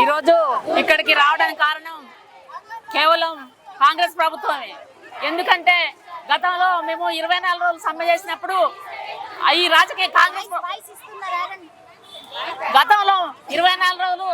ఈరోజు ఇక్కడికి రావడానికి కారణం కేవలం కాంగ్రెస్ ప్రభుత్వమే. ఎందుకంటే గతంలో మేము ఇరవై నాలుగు రోజులు సమ్మె చేసినప్పుడు ఈ రాజకీయ కాంగ్రెస్ గతంలో ఇరవై నాలుగు రోజులు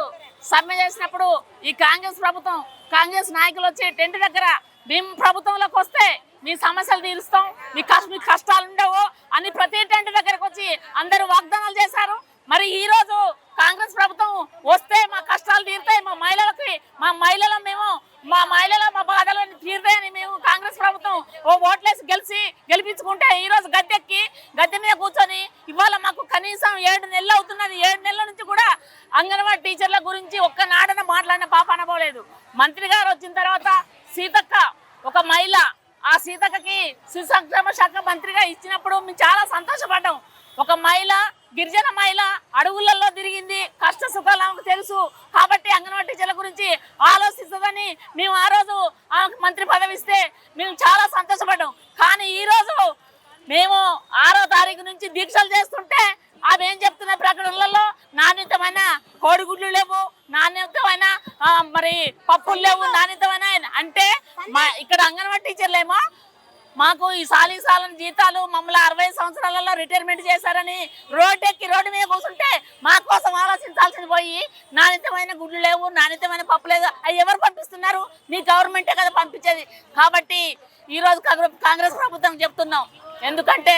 సమ్మె చేసినప్పుడు ఈ కాంగ్రెస్ ప్రభుత్వం కాంగ్రెస్ నాయకులు వచ్చి టెంట్ దగ్గర మేము ప్రభుత్వంలోకి వస్తే మీ సమస్యలు తీరుస్తాం మీ కష్ట మీ కష్టాలు ఉండవు అని ప్రతి టెంట్ దగ్గరకు వచ్చి అందరూ వాగ్దానాలు చేశారు. మరి ఈ రోజు కాంగ్రెస్ ప్రభుత్వం వస్తే మా కష్టాలు తీరుతాయి మా మహిళలకి మా మహిళలు మేము మా మహిళల మా బాధలను తీరుతాయని మేము కాంగ్రెస్ ప్రభుత్వం ఓ ఓట్లేసి గెలిచి గెలిపించుకుంటే ఈ రోజు గద్దెక్కి గద్దె మీద కూర్చొని ఇవాళ మాకు కనీసం ఏడు నెలలు అవుతున్నది. ఏడు నెలల నుంచి కూడా అంగన్వాడీ టీచర్ల గురించి ఒక్క నాడన మాట్లాడిన పాప అనబోలేదు. మంత్రి గారు వచ్చిన తర్వాత సీతక్క ఒక మహిళ ఆ సీతక్కకి శిశు సంక్షేమ శాఖ మంత్రిగా ఇచ్చినప్పుడు మేము చాలా సంతోషపడ్డాం. ఒక మహిళ గిరిజన మహిళ అడవులలో తిరిగింది. కష్ట సుఖాలు ఆమెకు తెలుసు. కాబట్టి అంగన్వాడీ టీచర్ల గురించి ఆలోచిస్తుందని మేము ఆ రోజు మంత్రి పదవి ఇస్తే మేము చాలా సంతోషపడ్డాం. కానీ ఈ రోజు మేము ఆరో తారీఖు నుంచి దీక్షలు చేస్తుంటే అవి ఏం చెప్తున్న ప్రకటనలలో? నాణ్యతమైన కోడిగుడ్లు లేవు నాణ్యతమైన మరి పప్పులు లేవు నాణ్యతమైన అంటే మా ఇక్కడ అంగన్వాడీ టీచర్లేమో మాకు ఈ సాలి సాలని జీతాలు మమ్మల్ని అరవై సంవత్సరాలలో రిటైర్మెంట్ చేశారని రోడ్డు ఎక్కి రోడ్డు మీద కూర్చుంటే మా కోసం ఆలోచించాల్సింది పోయి నాణ్యతమైన గుడ్లు లేవు నాణ్యతమైన పప్పు లేదు. అవి ఎవరు పంపిస్తున్నారు? మీ గవర్నమెంటే కదా పంపించేది. కాబట్టి ఈరోజు కాంగ్రెస్ కాంగ్రెస్ ప్రభుత్వం చెప్తున్నాం. ఎందుకంటే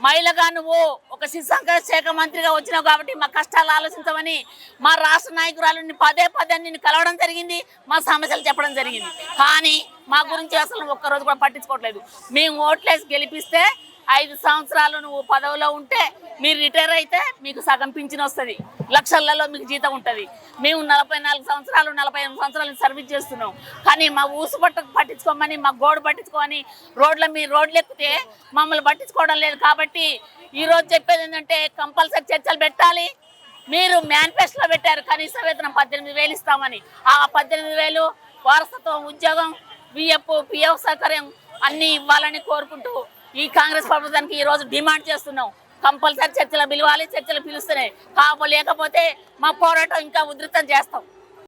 మహిళగా నువ్వు ఒక శిశు శాఖ మంత్రిగా వచ్చినావు కాబట్టి మా కష్టాలు ఆలోచించమని మా రాష్ట్ర నాయకురాలు పదే పదే నిన్ను కలవడం జరిగింది మా సమస్యలు చెప్పడం జరిగింది. కానీ మా గురించి అసలు ఒక్కరోజు కూడా పట్టించుకోవట్లేదు. మేము ఓట్లేసి గెలిపిస్తే ఐదు సంవత్సరాలు నువ్వు పదవిలో ఉంటే మీరు రిటైర్ అయితే మీకు సగం పింఛన్ వస్తుంది. లక్షలలో మీకు జీతం ఉంటుంది. మేము నలభై నాలుగు సంవత్సరాలు నలభై ఎనిమిది సంవత్సరాలు సర్వీస్ చేస్తున్నాం. కానీ మా ఊసు పట్ట పట్టించుకోమని మా గోడు పట్టించుకోమని రోడ్ల మీ రోడ్లు ఎక్కితే మమ్మల్ని పట్టించుకోవడం లేదు కాబట్టి ఈరోజు చెప్పేది ఏంటంటే కంపల్సరీ చర్చలు పెట్టాలి. మీరు మేనిఫెస్టోలో పెట్టారు కనీస వేతనం పద్దెనిమిది వేలు ఇస్తామని. ఆ పద్దెనిమిది వేలు వారసత్వం ఉద్యోగం పిఎఫ్ పిఎఫ్ సౌకర్యం అన్ని ఇవ్వాలని కోరుకుంటూ ఈ కాంగ్రెస్ ప్రభుత్వానికి ఈ రోజు డిమాండ్ చేస్తున్నాం. కంపల్సరీ చర్చలు పిలవాలి చర్చలు పిలుస్తున్నాయి. కాపు లేకపోతే మా పోరాటం ఇంకా ఉధృతం చేస్తాం.